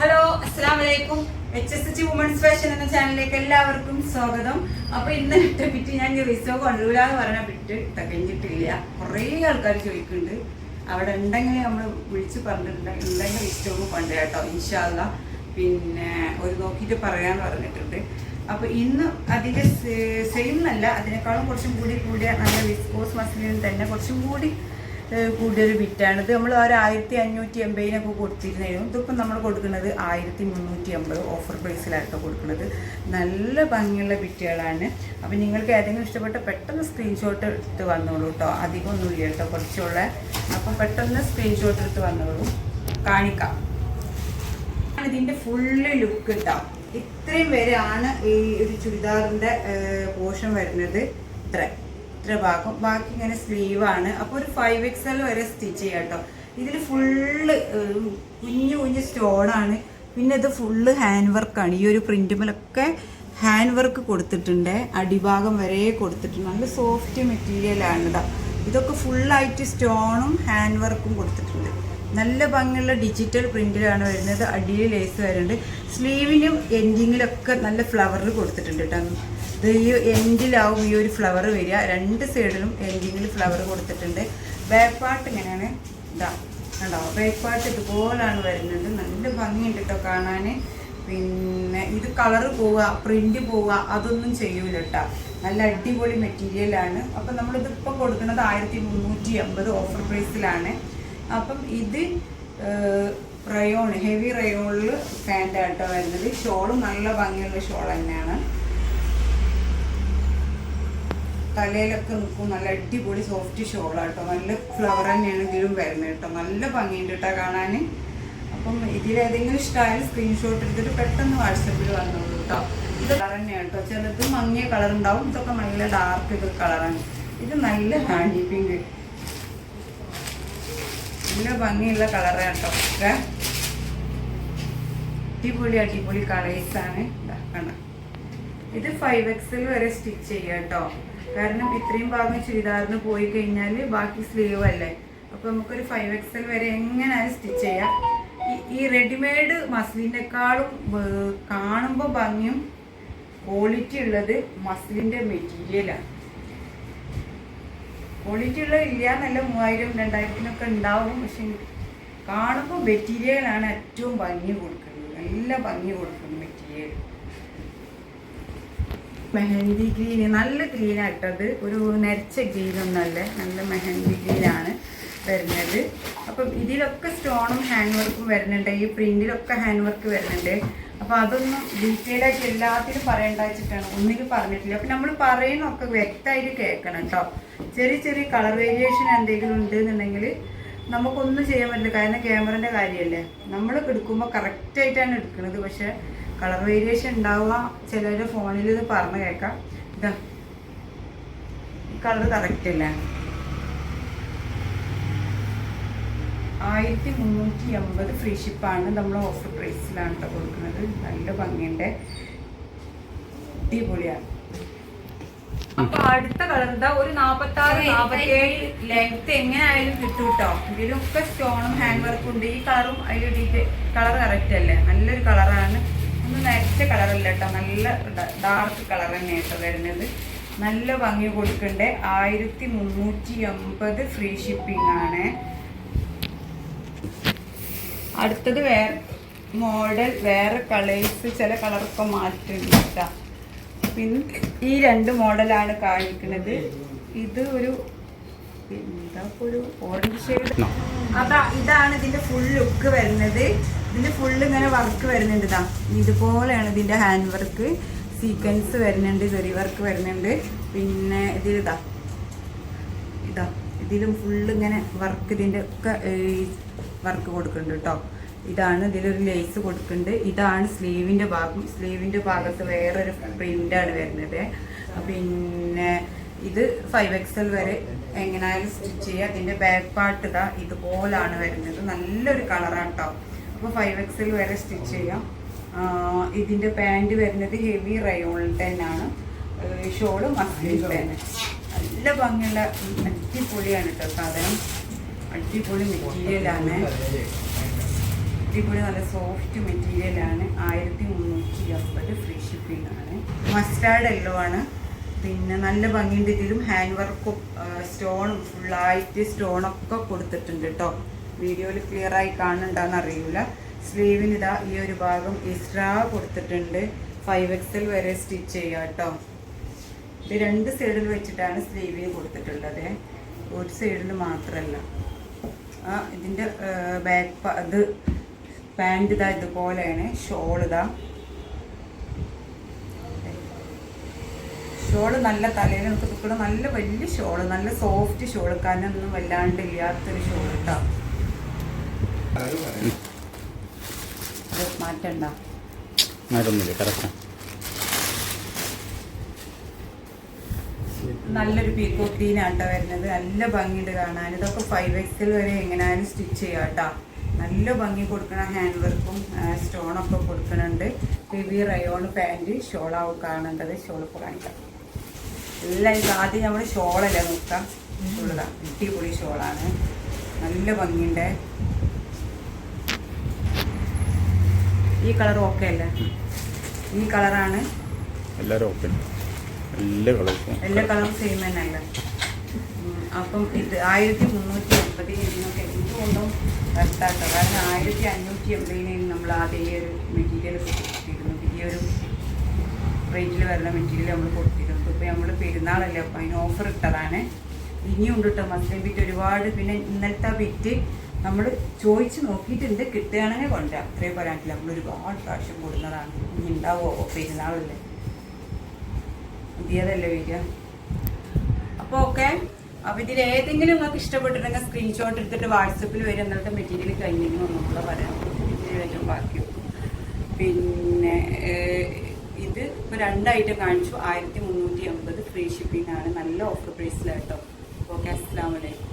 Hello അസ്സാം വലൈക്കും H S H women's fashion എന്ന ചാനലിലേക്ക് എല്ലാവർക്കും സ്വാഗതം. അപ്പൊ ഇന്ന് ഇട്ട ഞാൻ റിസോ കൊണ്ടുവരില്ല എന്ന് പറഞ്ഞ വിട്ട് കഴിഞ്ഞിട്ടില്ല കുറേ ആൾക്കാർ ചോദിക്കുന്നുണ്ട്. അവിടെ ഉണ്ടെങ്കിൽ നമ്മൾ വിളിച്ച് പറഞ്ഞിട്ടുണ്ട്. ഉണ്ടെങ്കിൽ ഇഷ്ടവും കൊണ്ട് കേട്ടോ ഇൻഷാല്ല പിന്നെ ഒരു നോക്കിയിട്ട് പറയാന്ന് പറഞ്ഞിട്ടുണ്ട്. അപ്പൊ ഇന്ന് അതിന്റെ സെയിം അല്ല അതിനേക്കാളും കുറച്ചും കൂടി കൂടിയ നല്ല വിസ്കോസ് മസിലിന് തന്നെ കുറച്ചും കൂടി കൂടിയൊരു ബിറ്റാണ് ഇത് നമ്മൾ ഒരു ആയിരത്തി അഞ്ഞൂറ്റി എൺപതിനൊക്കെ കൊടുത്തിരുന്നു ഇതിപ്പം നമ്മൾ കൊടുക്കുന്നത് ആയിരത്തി മുന്നൂറ്റി അമ്പത് ഓഫർ പ്രൈസിലായിട്ടോ കൊടുക്കുന്നത്. നല്ല ഭംഗിയുള്ള ബിറ്റുകളാണ് അപ്പം നിങ്ങൾക്ക് ഏതെങ്കിലും ഇഷ്ടപ്പെട്ട പെട്ടെന്ന് സ്ക്രീൻഷോട്ട് എടുത്ത് വന്നോളൂ കേട്ടോ അധികം ഒന്നുമില്ല കേട്ടോ കുറച്ചുള്ള. അപ്പം പെട്ടെന്ന് സ്ക്രീൻഷോട്ട് എടുത്ത് വന്നോളൂ. കാണിക്കാം. ഇതിന്റെ ഫുള്ള് ലുക്ക് ഉണ്ടാവും ഇത്രയും വരെയാണ് ഈ ഒരു ചുരിദാറിന്റെ പോഷൻ വരുന്നത്. ഇത്ര. ഇത്ര ഭാഗം. ബാക്കി ഇങ്ങനെ സ്ലീവ് ആണ്. അപ്പോൾ ഒരു ഫൈവ് എക്സ് എൽ വരെ സ്റ്റിച്ച് ചെയ്യാം കേട്ടോ. ഇതിൽ ഫുള്ള് കുഞ്ഞു കുഞ്ഞു സ്റ്റോണാണ് പിന്നെ ഇത് ഫുള്ള് ഹാൻഡ് വർക്കാണ് ഈ ഒരു പ്രിന്റുമലൊക്കെ ഹാൻഡ് വർക്ക് കൊടുത്തിട്ടുണ്ട്. അടിഭാഗം വരെ കൊടുത്തിട്ടുണ്ട്. നല്ല സോഫ്റ്റ് മെറ്റീരിയലാണ് ഇതാ ഇതൊക്കെ ഫുള്ളായിട്ട് സ്റ്റോണും ഹാൻഡ് വർക്കും കൊടുത്തിട്ടുണ്ട്. നല്ല ഭംഗിയുള്ള ഡിജിറ്റൽ പ്രിന്റിലാണ് വരുന്നത്. അടിയിൽ ലേസ് വരുന്നുണ്ട് സ്ലീവിനും എൻഡിങ്ങിലൊക്കെ നല്ല ഫ്ലവറിൽ കൊടുത്തിട്ടുണ്ട് കേട്ടോ ഇത് ഈ എൻഡിലാവും ഈ ഒരു ഫ്ലവർ വരിക. രണ്ട് സൈഡിലും എൻഡിങ്ങിൽ ഫ്ലവർ കൊടുത്തിട്ടുണ്ട്. ബാക്ക് പാർട്ട് ഇങ്ങനെയാണ്. ഇതാ കണ്ടോ? ബാക്ക് പാർട്ട് ഇതുപോലാണ് വരുന്നത്. നല്ല ഭംഗിയുണ്ട് കേട്ടോ കാണാൻ പിന്നെ ഇത് കളർ പോവുക പ്രിന്റ് പോവുക അതൊന്നും ചെയ്യൂല കേട്ടോ. നല്ല അടിപൊളി മെറ്റീരിയലാണ് അപ്പം നമ്മളിതിപ്പം കൊടുക്കുന്നത് ആയിരത്തി മുന്നൂറ്റി അമ്പത് ഓഫർ പ്രൈസിലാണ് അപ്പം ഇത് റയോൺ ഹെവി റയോണിൽ പാന്റ് ആട്ടോ വരുന്നത്. ഷോളും നല്ല ഭംഗിയുള്ള ഷോൾ തന്നെയാണ്. തലയിലൊക്കെ നിൽക്കും. നല്ല അടിപൊളി സോഫ്റ്റ് ഷോളാട്ടോ നല്ല ഫ്ലവർ തന്നെയാണെങ്കിലും വരുന്നത് കേട്ടോ നല്ല ഭംഗിയുണ്ട് കേട്ടോ കാണാൻ. അപ്പം ഇതിലേതെങ്കിലും ഇഷ്ടമായാലും സ്ക്രീൻഷോട്ട് എടുത്തിട്ട് പെട്ടെന്ന് വാട്സപ്പിൽ വന്നോളൂ കേട്ടോ ഇത് കളർ തന്നെയാണ് കേട്ടോ ചിലത് മങ്ങിയ കളർ ഉണ്ടാവും. ഇതൊക്കെ നല്ല ഡാർക്ക് ഇത് കളറാണ് ഇത് നല്ല ഹാൻഡി പിങ്ക് നല്ല ഭംഗിയുള്ള കളറാണ് കേട്ടോ ഒക്കെ അടിപൊളി അടിപൊളി കളേഴ്സാണ് ഇത് ഫൈവ് എക്സിൽ വരെ സ്റ്റിച്ച് ചെയ്യാം കേട്ടോ കാരണം ഇത്രയും ഭാഗം ചുരിദാറിന് പോയി കഴിഞ്ഞാൽ ബാക്കി സ്ലീവ് അല്ലേ? അപ്പോൾ നമുക്കൊരു ഫൈവ് എക്സൽ വരെ എങ്ങനെ സ്റ്റിച്ച് ചെയ്യാം? ഈ- റെഡിമെയ്ഡ് മസ്ലിന്റെക്കാളും കാണുമ്പോൾ ഭംഗിയും ക്വാളിറ്റി ഉള്ളത് മസ്ലിന്റെ മെറ്റീരിയലാണ് ക്വാളിറ്റി ഉള്ളത് ഇല്ല എന്നല്ല മൂവായിരം രണ്ടായിരത്തിനൊക്കെ ഉണ്ടാവും. പക്ഷെ കാണുമ്പോൾ മെറ്റീരിയലാണ് ഏറ്റവും ഭംഗി കൊടുക്കുന്നത്. നല്ല ഭംഗി കൊടുക്കുന്നത് മെറ്റീരിയൽ മെഹന്തി ഗ്രീൻ നല്ല ഗ്രീനായിട്ടത് ഒരു നരച്ച ഗ്രീനൊന്നല്ല നല്ല മെഹന്തി ഗ്രീനാണ് വരുന്നത്. അപ്പം ഇതിലൊക്കെ സ്റ്റോണും ഹാൻഡ് വർക്കും വരുന്നുണ്ട് ഈ പ്രിന്റിലൊക്കെ ഹാൻഡ് വർക്ക് വരുന്നുണ്ട്. അപ്പോൾ അതൊന്നും ഡീറ്റെയിൽ ആയിട്ട് എല്ലാത്തിലും പറയേണ്ട വെച്ചിട്ടാണ് ഒന്നിലും പറഞ്ഞിട്ടില്ല. അപ്പം നമ്മൾ പറയുന്നൊക്കെ വ്യക്തമായിട്ട് കേൾക്കണം കേട്ടോ ചെറിയ ചെറിയ കളർ വേരിയേഷൻ എന്തെങ്കിലും ഉണ്ട് എന്നുണ്ടെങ്കിൽ നമുക്കൊന്നും ചെയ്യാൻ പറ്റില്ല. കാരണം ക്യാമറന്റെ കാര്യമല്ലേ? നമ്മൾ എടുക്കുമ്പോൾ കറക്റ്റായിട്ടാണ് എടുക്കുന്നത് പക്ഷെ കളർ വേരിയേഷൻ ഉണ്ടാവുക. ചിലരുടെ ഫോണിൽ ഇത് പറഞ്ഞു കേൾക്കാം. ഇതാ കളർ കറക്റ്റ് അല്ലേ? ആയിരത്തി മുന്നൂറ്റി എൺപത് ഫ്രീ ഷിപ്പാണ് നമ്മൾ ഓഫർ പ്രൈസിലാണ് കേട്ടോ കൊടുക്കുന്നത്. നല്ല ഭംഗിയുണ്ട്. അടിപൊളിയാണ്. അപ്പൊ അടുത്ത കളർ എന്താ ഒരു നാപ്പത്തി ആറ് നാപ്പത്തി ഏഴ് ലെങ്ത് എങ്ങനെയായാലും കിട്ടും കേട്ടോ ഇതിലൊക്കെ സ്റ്റോണും ഹാൻഡ് വർക്കും ഉണ്ട്. ഈ കളറും അതിൽ ഡീറ്റെയിൽ കളർ കറക്റ്റ് അല്ലേ? നല്ലൊരു കളറാണ്. ഒന്ന് നരച്ച കളറല്ല കേട്ടോ നല്ല ഡാർക്ക് കളർ തന്നെ കേട്ടോ വരുന്നത്. നല്ല ഭംഗി കൊടുക്കണ്ടേ. ആയിരത്തി മുന്നൂറ്റി എൺപത് ഫ്രീ ഷിപ്പിംഗ് ആണ്. അടുത്തത് വേറെ മോഡൽ വേറെ കളേഴ്സ് ചില കളറൊക്കെ മാറ്റുന്നുണ്ട് പിന്നെ ഈ രണ്ട് മോഡലാണ് കാണിക്കുന്നത്. ഇത് ഒരു ഇതാണ് ഇതിന്റെ ഫുൾ ലുക്ക് വരുന്നത്. ഇതിന്റെ ഫുൾ ഇങ്ങനെ വർക്ക് വരുന്നുണ്ട് ഇതാ. ഇതുപോലെയാണ് ഇതിന്റെ ഹാൻഡ് വർക്ക് സീക്വൻസ് വരുന്നുണ്ട് ചെറിയ വർക്ക് വരുന്നുണ്ട്. പിന്നെ ഇതിലിതാ ഇതാ. ഇതിലും ഫുള്ള് ഇങ്ങനെ വർക്ക് ഇതിന്റെ ഒക്കെ വർക്ക് കൊടുക്കുന്നുണ്ട് കേട്ടോ ഇതാണ് ഇതിലൊരു ലേസ് കൊടുക്കുന്നുണ്ട്. ഇതാണ് സ്ലീവിന്റെ ഭാഗം. സ്ലീവിന്റെ ഭാഗത്ത് വേറൊരു പ്രിന്റാണ് വരുന്നത്. പിന്നെ ഇത് ഫൈവ് എക്സൽ വരെ എങ്ങനെയായാലും സ്റ്റിച്ച് ചെയ്യുക. അതിന്റെ ബാക്ക് പാർട്ട് ഇതാ ഇതുപോലാണ് വരുന്നത്. നല്ലൊരു കളറാണ് കേട്ടോ അപ്പോൾ ഫൈവ് എക്സിൽ വരെ സ്റ്റിച്ച് ചെയ്യാം. ഇതിന്റെ പാന്റ് വരുന്നത് ഹെവി റയോണിൽ ആണ്. ഷോൾ മസ്ലിൻ പാന്റ് നല്ല ഭംഗിയുള്ള അടിപൊളിയാണ് കേട്ടോ സാധനം. അടിപൊളി മെറ്റീരിയലാണ് അടിപൊളി നല്ല സോഫ്റ്റ് മെറ്റീരിയലാണ് ആയിരത്തി മുന്നൂറ്റി അമ്പത് ഫ്രീ ഷിപ്പിംഗ് ആണ്. മസ്റ്റാർഡ് എല്ലോ ആണ്. പിന്നെ നല്ല ഭംഗിയുണ്ട്. ഇതിലും ഹാൻഡ് വർക്കും സ്റ്റോണും ഫുള്ളായിട്ട് സ്റ്റോണൊക്കെ കൊടുത്തിട്ടുണ്ട് കേട്ടോ വീഡിയോയിൽ ക്ലിയർ ആയി കാണുന്നുണ്ടാന്ന് അറിയില്ല സ്ലീവിന് ഇതാ ഈ ഒരു ഭാഗം എക്സ്ട്രാ കൊടുത്തിട്ടുണ്ട്. ഫൈവ് എക്സൽ വരെ സ്റ്റിച്ച് ചെയ്യാം കേട്ടോ ഇത് രണ്ട് സൈഡിൽ വെച്ചിട്ടാണ് സ്ലീവിന് കൊടുത്തിട്ടുള്ളത്. ഒരു സൈഡിൽ മാത്രമല്ല ആ ഇതിന്റെ ബാക്ക് ഇത് പാന്റ് ഇതാ ഇതുപോലെയാണ്. ഷോൾ ഇതാ. ഷോൾ നല്ല തലയിൽ നമുക്ക് നിൽക്കുന്ന നല്ല വലിയ ഷോൾ നല്ല സോഫ്റ്റ് ഷോൾ. കനൊന്നും വല്ലാണ്ട് ഇല്ലാത്തൊരു ഷോൾ കേട്ടോ മാറ്റണ്ട. മാറ്റൊന്നുമില്ല പീക്കോ നല്ലൊരു പീക്കോട്ടീനാട്ടോ വരുന്നത്. നല്ല ഭംഗിയുണ്ട് കാണാൻ. ഇതൊക്കെ ഫൈവ് എക്സിൽ വരെ എങ്ങനെയായാലും സ്റ്റിച്ച് ചെയ്യാം കേട്ടോ നല്ല ഭംഗി കൊടുക്കണ ഹാൻഡ് വർക്കും സ്റ്റോണൊക്കെ കൊടുക്കുന്നുണ്ട് ഹെവി റയോൺ പാന്റ് ഷോളാവും കാണേണ്ടത്. ഷോൾ ഇപ്പോൾ കാണിക്കാം. എല്ലാം ഇത് ആദ്യം നമ്മൾ ഷോളല്ല നോക്കാം ഷോളാ അടിപൊളി ഷോളാണ്. നല്ല ഭംഗിയുണ്ട്. ഈ കളർ ഓക്കെ അല്ലേ? ഈ കളറാണ്. എല്ലാവരും എല്ലാ കളറും സെയിം തന്നെ അല്ല അപ്പം ഇത് ആയിരത്തി മുന്നൂറ്റി എൺപതിന് ഇതിനൊക്കെ എന്തുകൊണ്ടും റദ്ദാക്കുക കാരണം ആയിരത്തി അഞ്ഞൂറ്റി എൺപതിന് നമ്മൾ ആദ്യം ഈ ഒരു മെറ്റീരിയൽ കൊടുത്തിരുന്നു. ഈ ഒരു റേറ്റിൽ വരുന്ന മെറ്റീരിയൽ നമ്മൾ കൊടുത്തിരുന്നു. ഇപ്പോൾ നമ്മൾ പെരുന്നാളല്ലേ അപ്പം അതിന് ഓഫർ ഇട്ടതാണ്. ഇനിയും ഉണ്ട് കേട്ടോ മസ്ലിം ബിറ്റ് ഒരുപാട്. പിന്നെ ഇന്നലത്തെ ബിറ്റ് നമ്മൾ ചോദിച്ച് നോക്കിയിട്ടുണ്ട്. കിട്ടുകയാണെങ്കിൽ കൊണ്ടുവരാം. അത്രയും പറയാനില്ല നമ്മൾ ഒരുപാട് പ്രാവശ്യം കൂടുന്നതാണ്. ഇനി ഉണ്ടാവുമോ പെരുന്നാളല്ലേ. പുതിയതല്ലേ വരിക അപ്പോൾ ഓക്കെ. അപ്പോൾ ഇതിൽ ഏതെങ്കിലും നിങ്ങൾക്ക് ഇഷ്ടപ്പെട്ടിട്ടുണ്ടെങ്കിൽ സ്ക്രീൻഷോട്ട് എടുത്തിട്ട് വാട്സപ്പിൽ വരും. എന്നിട്ട് മെറ്റീരിയൽ കഴിഞ്ഞെങ്കിൽ ഒന്നുകൂടെ പറയാം. മെറ്റീരിയൽ ഏറ്റവും ബാക്കി. പിന്നെ ഇത് ഇപ്പോൾ രണ്ട് ഐറ്റം കാണിച്ചു. ആയിരത്തി മുന്നൂറ്റി അമ്പത് ഫ്രീ ഷിപ്പിംഗ് ആണ്. നല്ല ഓഫർ പ്രൈസിലാട്ടോ ഓക്കെ അസ്സാം വലൈക്കും